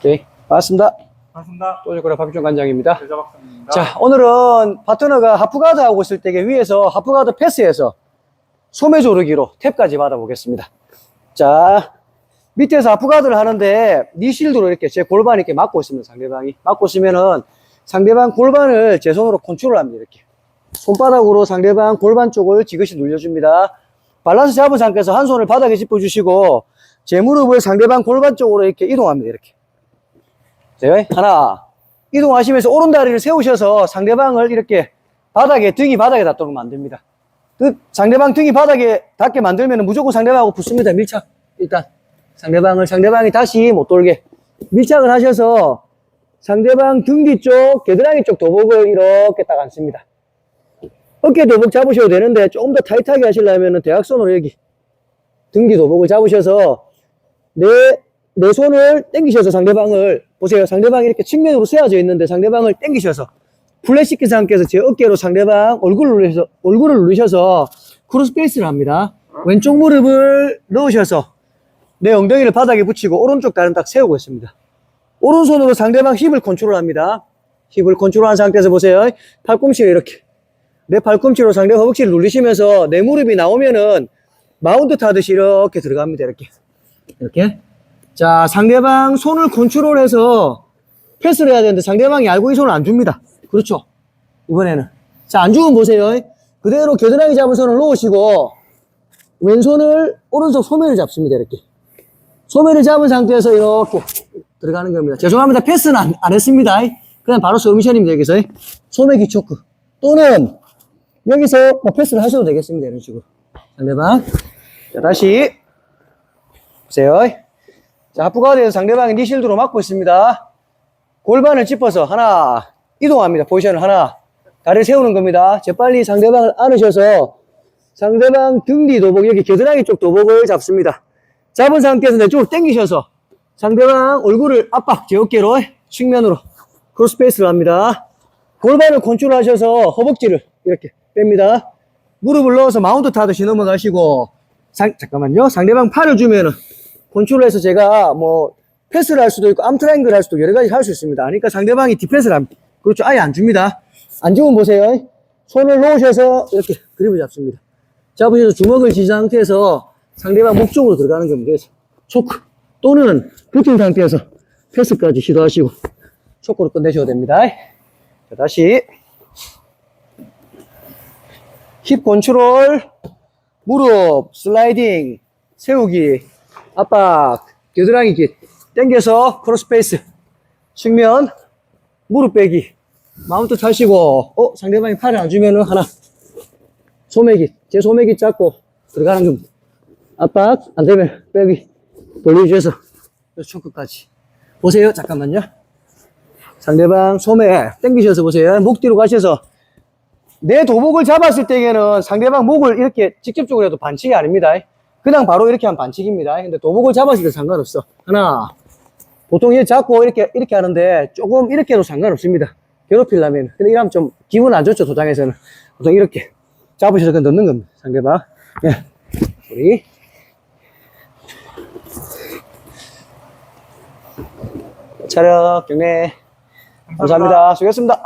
오케이. 반갑습니다. 반갑습니다. 또지코라 박준 관장입니다. 대자 박사입니다. 자, 오늘은 파트너가 하프가드 하고 있을 때 위에서 하프가드 패스해서 소매 조르기로 탭까지 받아보겠습니다. 자, 밑에서 하프가드를 하는데 니실드로 이렇게 제 골반 이렇게 막고 있습니다. 상대방이. 막고 있으면은 상대방 골반을 제 손으로 컨트롤 합니다. 이렇게. 손바닥으로 상대방 골반 쪽을 지그시 눌려줍니다. 밸런스 잡은 상태에서 한 손을 바닥에 짚어주시고 제 무릎을 상대방 골반 쪽으로 이렇게 이동합니다. 이렇게. 자, 하나. 이동하시면서 오른 다리를 세우셔서 상대방을 이렇게 바닥에, 등이 바닥에 닿도록 만듭니다. 그 상대방 등이 바닥에 닿게 만들면 무조건 상대방하고 붙습니다. 밀착. 일단. 상대방을 상대방이 다시 못 돌게. 밀착을 하셔서 상대방 등 뒤쪽, 겨드랑이 쪽 도복을 이렇게 딱 앉습니다. 어깨 도복 잡으셔도 되는데 조금 더 타이트하게 하시려면 대각선으로 여기 등 뒤 도복을 잡으셔서 내, 내 손을 당기셔서 상대방을 보세요. 상대방이 이렇게 측면으로 세워져 있는데 상대방을 당기셔서 플래시키 상태에서 제 어깨로 상대방 얼굴을 누르셔서 얼굴을 누르셔서 크로스페이스를 합니다. 왼쪽 무릎을 넣으셔서 내 엉덩이를 바닥에 붙이고 오른쪽 다리는 딱 세우고 있습니다. 오른손으로 상대방 힙을 컨트롤합니다. 힙을 컨트롤한 상태에서 보세요. 팔꿈치를 이렇게 내 팔꿈치로 상대 허벅지를 눌리시면서 내 무릎이 나오면은 마운트 타듯이 이렇게 들어갑니다. 이렇게 이렇게 자 상대방 손을 컨트롤해서 패스를 해야 되는데 상대방이 알고 이 손을 안 줍니다. 그렇죠? 이번에는 자 안 주면 보세요. 그대로 겨드랑이 잡은 손을 놓으시고 왼손을 오른쪽 소매를 잡습니다. 이렇게 소매를 잡은 상태에서 이렇게 들어가는 겁니다. 죄송합니다. 패스는 안, 안 했습니다. 그냥 바로 서미션입니다. 여기서 소매 기 초크 또는 여기서 뭐 패스를 하셔도 되겠습니다. 이런 식으로 상대방 자 다시 보세요. 자 하프가드에서 상대방이 니실드로 막고 있습니다. 골반을 짚어서 하나 이동합니다. 포지션을 하나 다리를 세우는 겁니다. 재빨리 상대방을 안으셔서 상대방 등 뒤 도복 여기 겨드랑이 쪽 도복을 잡습니다. 잡은 상태에서 내 쪽으로 당기셔서 상대방 얼굴을 압박 제 어깨로 측면으로 크로스페이스를 합니다. 골반을 컨트롤하셔서 허벅지를 이렇게 뺍니다. 무릎을 넣어서 마운트 타듯이 넘어가시고 상- 잠깐만요. 상대방 팔을 주면은 컨트롤해서 제가 뭐 패스를 할 수도 있고 암트라잉글 할 수도 여러 가지 할 수 있습니다. 그러니까 상대방이 디펜스를 합니다. 그렇죠. 아예 안 줍니다. 안 주면 보세요. 손을 놓으셔서 이렇게 그립을 잡습니다. 잡으셔서 주먹을 쥐은 상태에서 상대방 목 쪽으로 들어가는 겁니다. 그래서 초크 또는 붙은 상태에서 패스까지 시도하시고 초크로 끝내셔도 됩니다. 자, 다시 힙 컨트롤 무릎 슬라이딩 세우기 압박. 겨드랑이 깃 당겨서 크로스페이스. 측면 무릎 빼기. 마운트 타시고 어 상대방이 팔을 안 주면은 하나. 소매기. 제 소매기 잡고 들어가는 겁니다. 압박 안 되면 빼기. 돌려주셔서 초크까지. 보세요. 잠깐만요. 상대방 소매 당기셔서 보세요. 목 뒤로 가셔서 내 도복을 잡았을 때에는 상대방 목을 이렇게 직접적으로 해도 반칙이 아닙니다. 그냥 바로 이렇게 하면 반칙입니다. 근데 도복을 잡았을 때 상관없어. 하나. 보통 이렇게 잡고 이렇게, 이렇게 하는데 조금 이렇게 해도 상관없습니다. 괴롭히려면. 근데 이러면 좀 기분 안 좋죠, 도장에서는. 보통 이렇게 잡으셔서 그냥 넣는 겁니다. 상대방. 예. 우리. 차렷, 경례. 감사합니다. 수고했습니다.